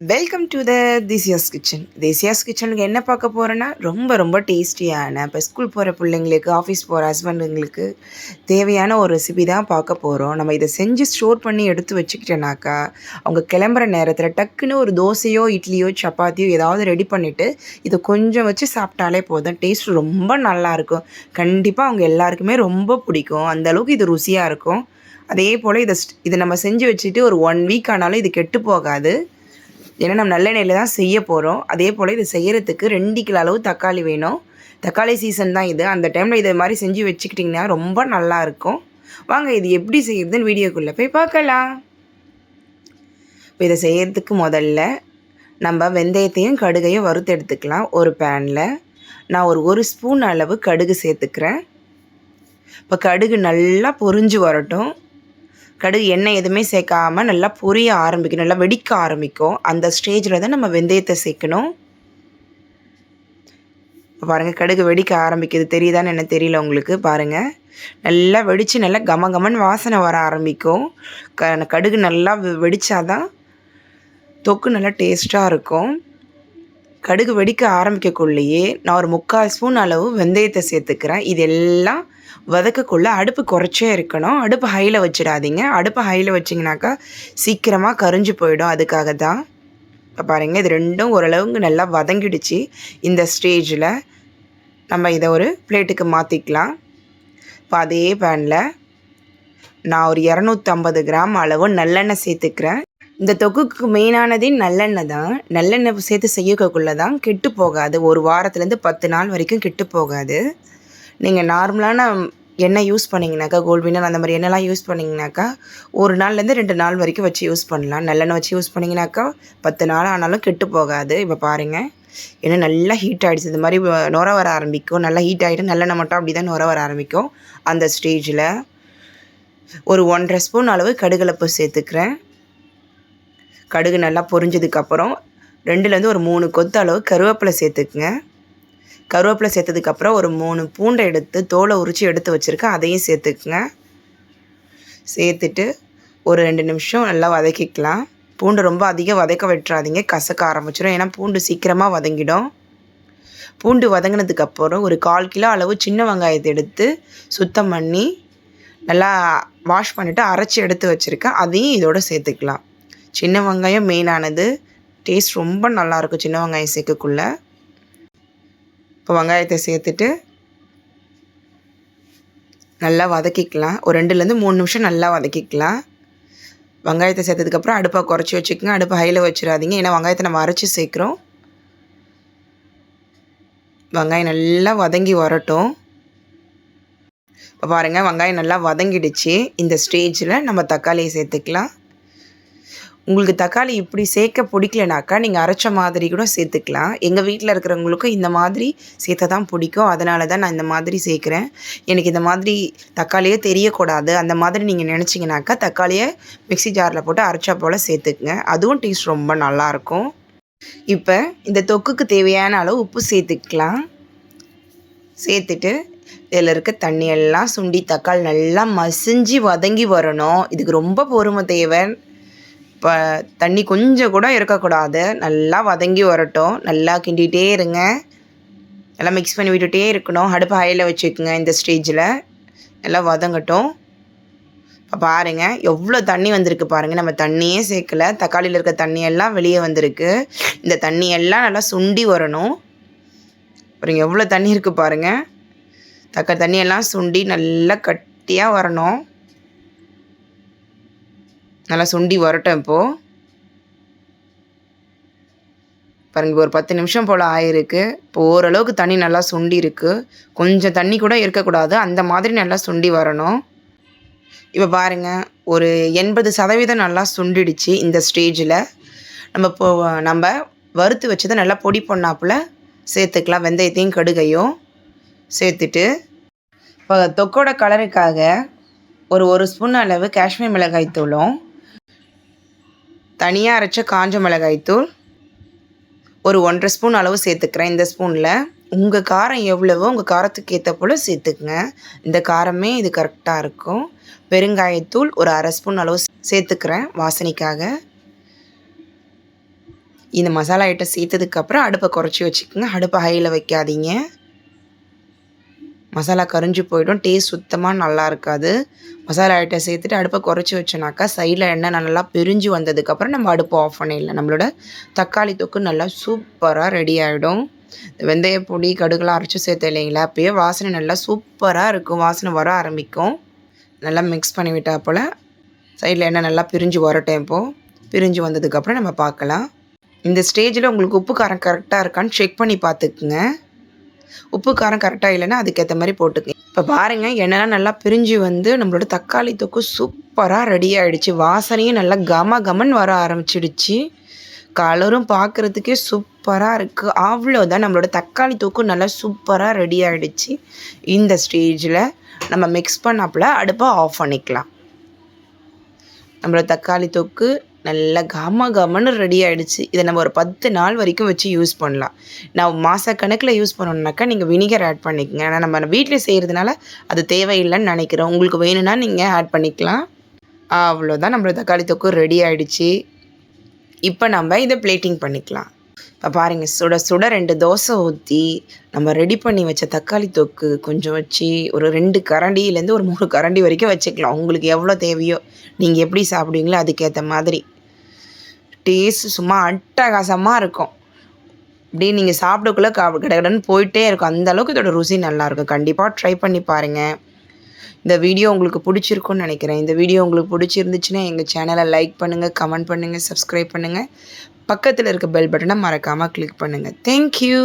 Welcome to the Desiyas kitchen Desiyas கிச்சனுக்கு என்ன பார்க்க போகிறேன்னா ரொம்ப ரொம்ப டேஸ்டியான இப்போ ஸ்கூல் போகிற பிள்ளைங்களுக்கு ஆஃபீஸ் போகிற ஹஸ்பண்டுங்களுக்கு தேவையான ஒரு ரெசிபி தான் பார்க்க போகிறோம் நம்ம இதை செஞ்சு ஸ்டோர் பண்ணி எடுத்து வச்சுக்கிட்டோனாக்கா அவங்க கிளம்புற நேரத்தில் டக்குன்னு ஒரு தோசையோ இட்லியோ சப்பாத்தியோ ஏதாவது ரெடி பண்ணிவிட்டு இதை கொஞ்சம் வச்சு சாப்பிட்டாலே போதும். டேஸ்ட் ரொம்ப நல்லாயிருக்கும் கண்டிப்பாக அவங்க எல்லாருக்குமே ரொம்ப பிடிக்கும். அந்தளவுக்கு இது ருசியாக இருக்கும். அதே போல் இதை இதை நம்ம செஞ்சு வச்சுட்டு ஒரு ஒன் வீக் ஆனாலும் இது கெட்டு போகாது. ஏன்னா நம்ம நல்லெண்ணெயில் தான் செய்ய போகிறோம் அதே போல் இதை செய்கிறதுக்கு ரெண்டு கிலோ அளவு தக்காளி வேணும். தக்காளி சீசன் தான் இது. அந்த டைமில் இதை மாதிரி செஞ்சு வச்சுக்கிட்டிங்கன்னா ரொம்ப நல்லாயிருக்கும் வாங்க இது எப்படி செய்யறதுன்னு வீடியோக்குள்ளே போய் பார்க்கலாம். இப்போ இதை செய்கிறதுக்கு முதல்ல நம்ம வெந்தயத்தையும் கடுகையும் வறுத்து எடுத்துக்கலாம். ஒரு பேனில் நான் ஒரு ஒரு ஸ்பூன் அளவு கடுகு சேர்த்துக்கிறேன். இப்போ கடுகு நல்லா பொரிஞ்சு வரட்டும். கடுகு எண்ணெய் எதுவுமே சேர்க்காமல் நல்லா பொரிய ஆரம்பிக்கும் நல்லா வெடிக்க ஆரம்பிக்கும். அந்த ஸ்டேஜில் தான் நம்ம வெந்தயத்தை சேர்க்கணும். பாருங்கள் கடுகு வெடிக்க ஆரம்பிக்குது. தெரியுதான்னு என்ன தெரியல உங்களுக்கு. பாருங்கள் நல்லா வெடித்து நல்லா கம கமன்னு வாசனை வர ஆரம்பிக்கும். க கடுகு நல்லா வெடித்தாதான் தொக்கு நல்லா டேஸ்ட்டாக இருக்கும். கடுகு வெடிக்க ஆரம்பிக்கக்குள்ளேயே நான் ஒரு முக்கால் ஸ்பூன் அளவு வெந்தயத்தை சேர்த்துக்கிறேன். இது எல்லாம் வதக்கக்குள்ளே அடுப்பு குறைச்சே இருக்கணும். அடுப்பு ஹையில் வச்சிடாதீங்க. அடுப்பு ஹையில் வச்சிங்கனாக்கா சீக்கிரமாக கரிஞ்சு போயிடும். அதுக்காக தான் இப்போ பாருங்கள் இது ரெண்டும் ஓரளவுக்கு நல்லா வதங்கிடுச்சு. இந்த ஸ்டேஜில் நம்ம இதை ஒரு பிளேட்டுக்கு மாற்றிக்கலாம் இப்போ அதே பேனில் நான் ஒரு இரநூத்தம்பது கிராம் அளவு நல்லெண்ணெய் சேர்த்துக்கிறேன். இந்த தொக்குக்கு மெயினானதே நல்லெண்ணெய் தான். நல்லெண்ணெய் சேர்த்து செய்யக்குள்ளே தான் கெட்டு போகாது. ஒரு வாரத்துலேருந்து பத்து நாள் வரைக்கும் கெட்டு போகாது. நீங்கள் நார்மலான எண்ணெய் யூஸ் பண்ணிங்கனாக்கா கோல்வினர் அந்த மாதிரி எண்ணெய்லாம் யூஸ் பண்ணிங்கனாக்கா ஒரு நாள்லேருந்து ரெண்டு நாள் வரைக்கும் வச்சு யூஸ் பண்ணலாம். நல்லெண்ணெய் வச்சு யூஸ் பண்ணிங்கனாக்கா பத்து நாள் ஆனாலும் கெட்டு போகாது. இப்போ பாருங்கள் எண்ணெய் நல்லா ஹீட் ஆகிடுச்சு இந்த மாதிரி நுர வர ஆரம்பிக்கும். நல்லா ஹீட் ஆகிட்டு நல்லெண்ணெய் மட்டும் அப்படி தான் நுர வர ஆரம்பிக்கும். அந்த ஸ்டேஜில் ஒரு ஒன்றரை ஸ்பூன் அளவு கடுகலப்பு சேர்த்துக்கிறேன். கடுகு நல்லா பொரிஞ்சதுக்கப்புறம் ரெண்டுலேருந்து ஒரு மூணு கொத்து அளவு கருவேப்பிலை சேர்த்துக்குங்க. கருவேப்பிலை சேர்த்ததுக்கப்புறம் ஒரு மூணு பூண்டை எடுத்து தோலை உரித்து எடுத்து வச்சுருக்கேன். அதையும் சேர்த்துக்குங்க. சேர்த்துட்டு ஒரு ரெண்டு நிமிஷம் நல்லா வதக்கிக்கலாம். பூண்டு ரொம்ப அதிகம் வதக்க வெட்டுறாதீங்க. கசக்க ஆரம்பிச்சிடும் ஏன்னா பூண்டு சீக்கிரமாக வதங்கிடும். பூண்டு வதங்கினதுக்கப்புறம் ஒரு கால் கிலோ அளவு சின்ன வெங்காயத்தை எடுத்து சுத்தம் பண்ணி நல்லா வாஷ் பண்ணிவிட்டு அரைச்சி எடுத்து வச்சுருக்கேன். அதையும் இதோட சேர்த்துக்கலாம். சின்ன வெங்காயம் மெயினானது டேஸ்ட் ரொம்ப நல்லாயிருக்கும் சின்ன வெங்காயம் சேர்க்கக்குள்ளே. இப்போ வெங்காயத்தை சேர்த்துட்டு நல்லா வதக்கிக்கலாம். ஒரு ரெண்டுலேருந்து மூணு நிமிஷம் நல்லா வதக்கிக்கலாம். வெங்காயத்தை சேர்த்ததுக்கப்புறம் அடுப்பை குறைச்சி வச்சுக்கோங்க. அடுப்பை ஹையில் வச்சிடாதீங்க. ஏன்னா வெங்காயத்தை நம்ம அரைச்சி சேர்க்குறோம். வெங்காயம் நல்லா வதங்கி வரட்டும். இப்போ பாருங்கள் வெங்காயம் நல்லா வதங்கிடுச்சு. இந்த ஸ்டேஜில் நம்ம தக்காளியை சேர்த்துக்கலாம். உங்களுக்கு தக்காளி இப்படி சேர்க்க பிடிக்கலனாக்கா நீங்கள் அரைச்ச மாதிரி கூட சேர்த்துக்கலாம். எங்கள் வீட்டில் இருக்கிறவங்களுக்கும் இந்த மாதிரி சேர்த்த தான் பிடிக்கும். அதனால தான் நான் இந்த மாதிரி சேர்க்குறேன். எனக்கு இந்த மாதிரி தக்காளியே தெரியக்கூடாது. அந்த மாதிரி நீங்கள் நினச்சிங்கனாக்கா தக்காளியை மிக்ஸி ஜாரில் போட்டு அரைச்சா போல் சேர்த்துக்குங்க. அதுவும் டேஸ்ட் ரொம்ப நல்லாயிருக்கும். இப்போ இந்த தொக்குக்கு தேவையான அளவு உப்பு சேர்த்துக்கலாம். சேர்த்துட்டு இதில் இருக்க தண்ணியெல்லாம் சுண்டி தக்காளி நல்லா மசிஞ்சு வதங்கி வரணும். இதுக்கு ரொம்ப பொறுமை தேவை. இப்போ தண்ணி கொஞ்சம் கூட இருக்கக்கூடாது. நல்லா வதங்கி வரட்டும். நல்லா கிண்டிகிட்டே இருங்க. நல்லா மிக்ஸ் பண்ணி விட்டுகிட்டே இருக்கணும். அடுப்பு ஹையில் வச்சுக்கோங்க இந்த ஸ்டேஜில் நல்லா வதங்கட்டும். இப்போ பாருங்கள் எவ்வளோ தண்ணி வந்திருக்கு பாருங்கள் நம்ம தண்ணியே சேர்க்கல. தக்காளியில் இருக்க தண்ணியெல்லாம் வெளியே வந்திருக்கு. இந்த தண்ணியெல்லாம் நல்லா சுண்டி வரணும். அப்புறம் எவ்வளோ தண்ணி இருக்குது பாருங்கள் தக்காளி தண்ணியெல்லாம் சுண்டி நல்லா கட்டியாக வரணும். நல்லா சுண்டி வரட்டும் இப்போது பாருங்க ஒரு பத்து நிமிஷம் போல் ஆயிருக்கு. இப்போ ஓரளவுக்கு தண்ணி நல்லா சுண்டி இருக்கு. கொஞ்சம் தண்ணி கூட இருக்கக்கூடாது. அந்த மாதிரி நல்லா சுண்டி வரணும். இப்போ பாருங்கள் ஒரு எண்பது சதவீதம் நல்லா சுண்டிடுச்சு இந்த ஸ்டேஜில். நம்ம இப்போ நம்ம வறுத்து வச்சதை நல்லா பொடி பொண்ணாப்புல சேர்த்துக்கலாம். வெந்தயத்தையும் கடுகையும் சேர்த்துட்டு. இப்போ தொக்கோட கலருக்காக ஒரு ஒரு ஸ்பூன் அளவு காஷ்மீர் மிளகாய் தூளும் தனியாக அரைச்ச காஞ்ச மிளகாய் தூள் ஒரு ஒன்றரை ஸ்பூன் அளவு சேர்த்துக்கிறேன் இந்த ஸ்பூனில். உங்கள் காரம் எவ்வளவோ உங்கள் காரத்துக்கு ஏற்ற போல் சேர்த்துக்குங்க. இந்த காரமே இது கரெக்டாக இருக்கும். பெருங்காயத்தூள் ஒரு அரை ஸ்பூன் அளவு சேர்த்துக்கிறேன் வாசனைக்காக. இந்த மசாலா ஐட்டம் சேர்த்ததுக்கப்புறம் அடுப்பை குறைச்சி வச்சுக்கோங்க. அடுப்பை ஹையில் வைக்காதீங்க. மசாலா கரிஞ்சு போயிடும். டேஸ்ட் சுத்தமாக நல்லா இருக்காது. மசாலா ஐட்டம் சேர்த்துட்டு அடுப்பை குறைச்சி வச்சோனாக்கா சைடில் எண்ணெய் நல்லா பிரிஞ்சு வந்ததுக்கப்புறம் நம்ம அடுப்பை ஆஃப் பண்ணிடலாம். நம்மளோட தக்காளி தொக்கு நல்லா சூப்பராக ரெடி ஆகிடும் வெந்தய பொடி கடுகுலாம் அரைச்சி சேர்த்து இல்லைங்களா? அப்பயே வாசனை நல்லா சூப்பராக இருக்கும். வாசனை வர ஆரம்பிக்கும். நல்லா மிக்ஸ் பண்ணி விட்டா போல் சைடில் எண்ணெய் நல்லா பிரிஞ்சு வரட்டும் இப்போது பிரிஞ்சு வந்ததுக்கப்புறம் நம்ம பார்க்கலாம். இந்த ஸ்டேஜில் உங்களுக்கு உப்பு காரம் கரெக்டாக இருக்கான்னு செக் பண்ணி பார்த்துக்குங்க. உப்பு காரம் கரெக்டாக இல்லைன்னா அதுக்கேற்ற மாதிரி போட்டுக்கங்க இப்போ பாருங்கள் எண்ணெய்லாம் நல்லா பிரிஞ்சு வந்து நம்மளோட தக்காளி தொக்கு சூப்பராக ரெடி ஆகிடுச்சு வாசனையும் நல்லா கம கமன் வர ஆரம்பிச்சிடுச்சு. கலரும் பார்க்குறதுக்கே சூப்பராக இருக்குது அவ்வளோதான் நம்மளோட தக்காளி தொக்கு நல்லா சூப்பராக ரெடி ஆகிடுச்சு இந்த ஸ்டேஜில் நம்ம மிக்ஸ் பண்ணாப்புல அடுப்பை ஆஃப் பண்ணிக்கலாம். நம்மளோட தக்காளி தொக்கு நல்லா கம கமன்னு ரெடி ஆகிடுச்சு இதை நம்ம ஒரு பத்து நாள் வரைக்கும் வச்சு யூஸ் பண்ணலாம். நான் மாதக்கணக்கில் யூஸ் பண்ணணுன்னாக்கா நீங்கள் வினிகர் ஆட் பண்ணிக்கோங்க. ஏன்னா நம்ம வீட்டில் செய்கிறதுனால அது தேவையில்லைன்னு நினைக்கிறோம். உங்களுக்கு வேணும்னா நீங்கள் ஆட் பண்ணிக்கலாம். அவ்வளோதான் நம்மளோட தக்காளி தொக்கு ரெடி ஆகிடுச்சு இப்போ நம்ம இதை பிளேட்டிங் பண்ணிக்கலாம். இப்போ பாருங்கள் சுட சுட ரெண்டு தோசை ஊற்றி நம்ம ரெடி பண்ணி வச்ச தக்காளி தொக்கு கொஞ்சம் வச்சு ஒரு ரெண்டு கரண்டிலேருந்து ஒரு மூணு கரண்டி வரைக்கும் வச்சுக்கலாம். உங்களுக்கு எவ்வளோ தேவையோ நீங்கள் எப்படி சாப்பிடுவீங்களோ அதுக்கேற்ற மாதிரி. டேஸ்ட் சும்மா அட்டகாசமாக இருக்கும். அப்படியே நீங்கள் சாப்பிடக்குள்ளே கா கடகடன்னு போயிட்டே இருக்கும். அந்த அளவுக்கு இதோட ருசி நல்லாயிருக்கும் கண்டிப்பாக ட்ரை பண்ணி பாருங்கள் இந்த வீடியோ உங்களுக்கு பிடிச்சிருக்குன்னு நினைக்கிறேன். இந்த வீடியோ உங்களுக்கு பிடிச்சிருந்துச்சுன்னா எங்கள் சேனலை லைக் பண்ணுங்கள் கமெண்ட் பண்ணுங்கள் சப்ஸ்கிரைப் பண்ணுங்கள் பக்கத்தில் இருக்க பெல் பட்டனை மறக்காமல் கிளிக் பண்ணுங்கள் தேங்க்யூ